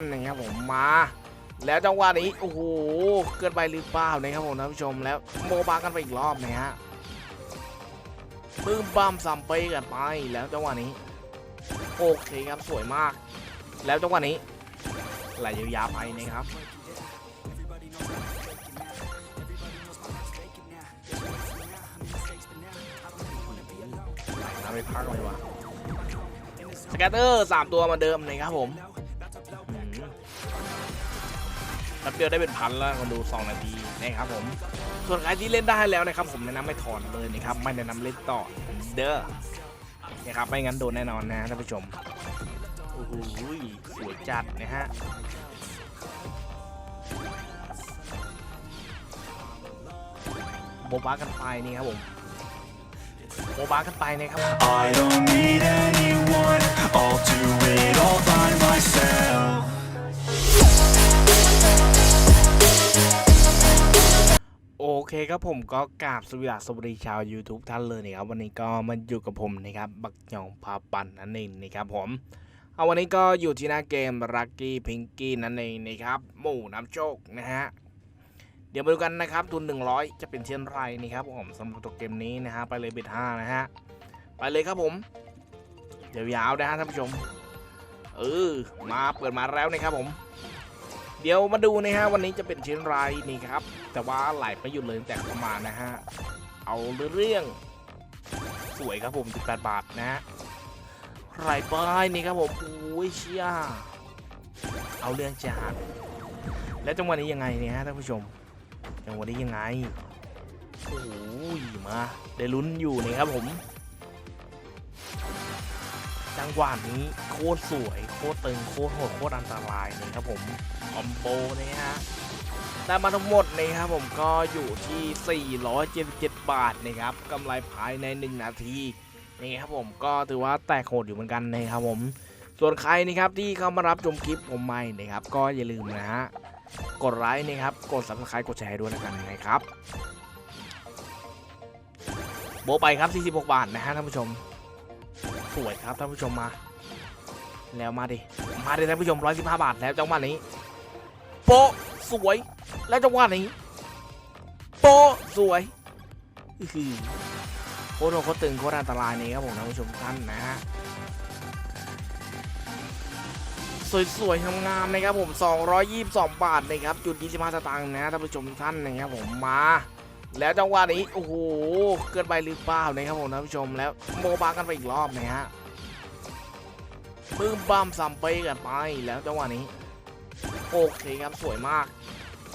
นะครับผมมา แล้วจังหวะนี้โอ้โหเกินไปหรือเปล่านะครับผมท่านผู้ชมแล้วโมบากันไปอีกรอบนะฮะบึ้มบ้ามซัมเปกันไปแล้วจังหวะนี้โอเคครับสวยมาก แล้วจังหวะนี้ไหลยาวๆไปนะครับไหลมาไม่พักเลยวะสแกตเตอร์สามตัวมาเดิมนะครับผม แป๊บเดียวได้เป็นพันแล้วคนดู2นาทีนะครับผม ส่วนใครที่เล่นได้แล้วนะครับ ผมแนะนำไม่ถอนเลยนะครับไม่แนะนำเล่นต่อเด้อนะครับไม่งั้นโดนแน่นอนนะท่านผู้ชมโอ้โหสวยจัดนะฮะโบบากันไปนี่ครับผมโบบากันไปนะครับ I don't need anyone, I'll do it all by myself. เคครับผมก็กราบสวัสดีชาว YouTube ท่านเลยนะครับวันนี้ก็มาอยู่กับผมนะครับบักยองพาปันนั่นเองนะครับผมเอาวันนี้ก็อยู่ที่หน้าเกมรักกี้พิงกี้นั่นเองนะครับหมู่น้ำโชคนะฮะเดี๋ยวมาดูกันนะครับทุน 100 จะเป็นเช่นไรนะครับผมสำหรับตัวเกมนี้นะฮะไปเลยเบ็ดห้านะฮะไปเลยครับผมยาวๆนะฮะท่านผู้ชมเออมาเปิดมาแล้วนะครับผม เดี๋ยวมาดูนะฮะวันนี้จะเป็นชิ้นไรนี่ครับ แต่ว่าไหลไม่หยุดเลยแต่เข้ามาณนะฮะเอาเรื่องสวยครับผม 18 บาทนะฮะไหลไปนี่ครับผมโอ้ยเชี่ยเอาเรื่องจัดแล้วจังหวะนี้ยังไงเนี่ยฮะท่านผู้ชมจังหวะนี้ยังไงโอ้ยมาได้ลุ้นอยู่นี่ครับผมจังหวะนี้โคตรสวยโคตรตึงโคตรโหดโคตรอันตรายนะครับผม อมโบนี่ฮะได้มาทั้งหมดนะครับผมก็อยู่ที่ 477 บาทนะครับกำไรภายใน 1 นาทีนี่ครับผมก็ถือว่าแตกโหดอยู่เหมือนกันนะครับผม ส่วนใครนะครับที่เข้ามารับชมคลิปผมใหม่นะครับ ก็อย่าลืมนะฮะกดไลค์นะครับกด subscribe กดแชร์ด้วยแล้วกันนะครับโบไปครับ 46 บาทนะฮะท่านผู้ชมสวยครับท่านผู้ชมมา แล้วมาดิมาดิท่านผู้ชม 115 บาทแล้วจังหวะนี้ โปสวย แล้วจังหวะนี้ โปสวยอือโคตรโดโคตรตึงโคตรอันตรายนี่ครับผมท่านผู้ชมท่านนะฮะสวยๆงามๆนะครับผม 222 บาทนะครับจุด25สตางค์นะท่านผู้ชมท่านนะครับผมมา แล้วจังหวะนี้โอ้โหเกินไปหรือเปล่านะครับผมท่านผู้ชมแล้วโมบากันไปอีกรอบนะฮะบึ้มบ้ามซัมเปกันไปแล้วจังหวะนี้ โอเคครับสวยมาก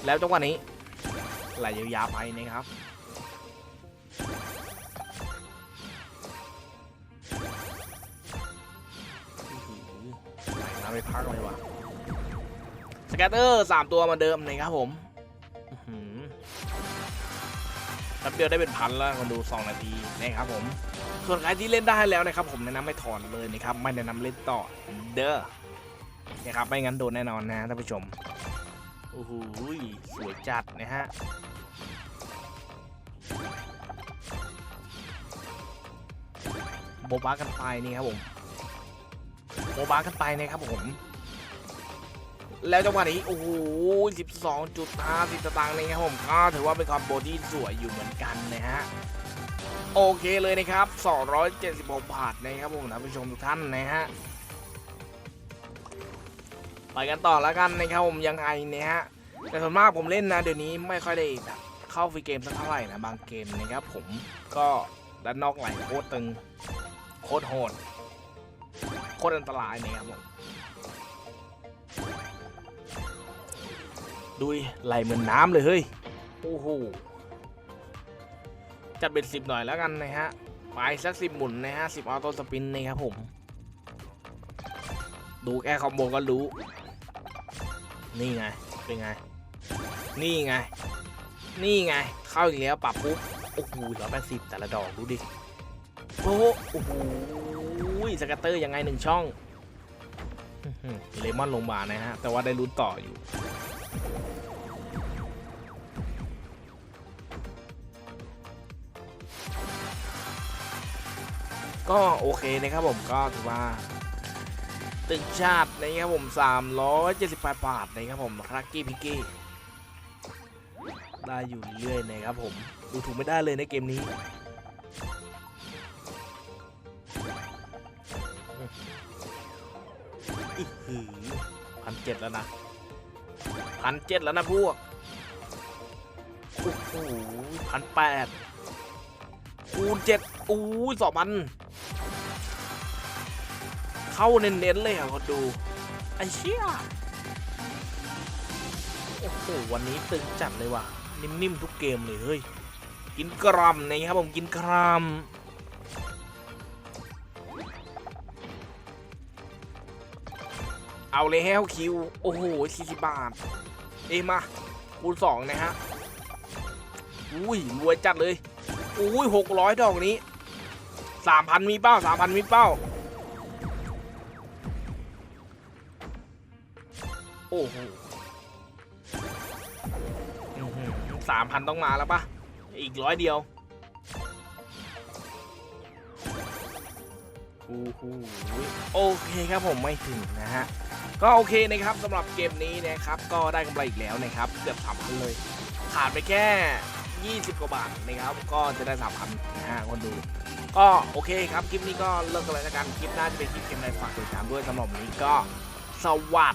แล้วจังหวะนี้ไหลยาวๆไปนะครับอื้อหือไหลมาไม่พักเลยวะสแกตเตอร์สามตัวมาเดิมนะครับผมอื้อหือแป๊บเดียวได้เป็นพันแล้วคนดู 2 นาทีนะครับผม ส่วนใครที่เล่นได้แล้วนะครับผมแนะนำไม่ถอนเลยนะครับ ไม่แนะนำเล่นต่อเด้อ นะครับไม่งั้นโดนแน่นอนนะท่านผู้ชมโอ้โหสวยจัดนะฮะโบบากันไปนี่ครับผมโบบากันไปนะครับผม แล้วจังหวะนี้โอ้โห12.50สตางค์นะครับผมก็ถือว่าเป็นคอมโบที่สวยอยู่เหมือนกันนะฮะโอเคเลยนะครับ 276 บาทนะครับผมท่านผู้ชมทุกท่านนะฮะ ไปกันต่อแล้วกันนะครับผมยังไงเนี่ยฮะแต่ส่วนมากผมเล่นนะเดี๋ยวนี้ไม่ค่อยได้แบบเข้าฟรีเกมสักเท่าไหร่นะบางเกมนะครับผมก็ด้านนอกไหลโคตรตึงโคตรโหดโคตรอันตรายเนี่ยครับผมดูไหลเหมือนน้ำเลยเฮ้ยโอ้โหจัดเป็นสิบหน่อยแล้วกันนะฮะไปสักสิบหมุนนะฮะสิบออโต้สปินนะครับผม ดูแค่คอมโบก็รู้ นี่ไง เป็นไง นี่ไง นี่ไง เข้าอีกแล้วปรับปุ๊บ โอ้โหร้อยแปดสิบแต่ละดอกดูดิ โอ้โหโอ้โหสกัตเตอร์ยังไงหนึ่งช่อง เลมอนลงมานะฮะ แต่ว่าได้ลุ้นต่ออยู่ก็โอเคนะครับผมก็ถือว่า ตึกชาตินะครับผม 378 บาทนะครับผมครักกี้พิกกี้ได้อยู่เรื่อยนะครับผม ดูถูกไม่ได้เลยในเกมนี้อือหือพันเจ็ดแล้วนะพันเจ็ดแล้วนะพวก โอ้โหพันแปดคูณเจ็ดอู้สองพัน เข้าเน้นๆเลยอะคนดูไอ้เชี่ยโอ้โหวันนี้ตึงจัดเลยว่ะ นิ่มๆทุกเกมเลยเฮ้ยกินกรัมนะครับผมกินกรัมเอาเลยแฮวคิว โอ้โห40บาท เอยมาคูณสองนะฮะ อุ้ย รวยจัดเลย อุ้ยหกร้อยดอกนี้สามพันมีเป้าสามพันมีเป้า อ้โหสามพันต้องมาแล้วปะอีกร้อยเดียวโอ้โหโอเคครับผมไม่ถึงนะฮะ ก็โอเคนะครับสำหรับเกมนี้นะครับ ก็ได้กำไรอีกแล้วนะครับ เกือบสามพันเลย ขาดไปแค่ 20 กว่าบาทนะครับ ก็จะได้สามพันนะฮะคนดู ก็โอเคครับ คลิปนี้ก็เลิกกันเลยละกัน คลิปหน้าจะเป็นคลิปเกมอะไรฝากติดตามด้วยสำหรับวันนี้ก็สวัส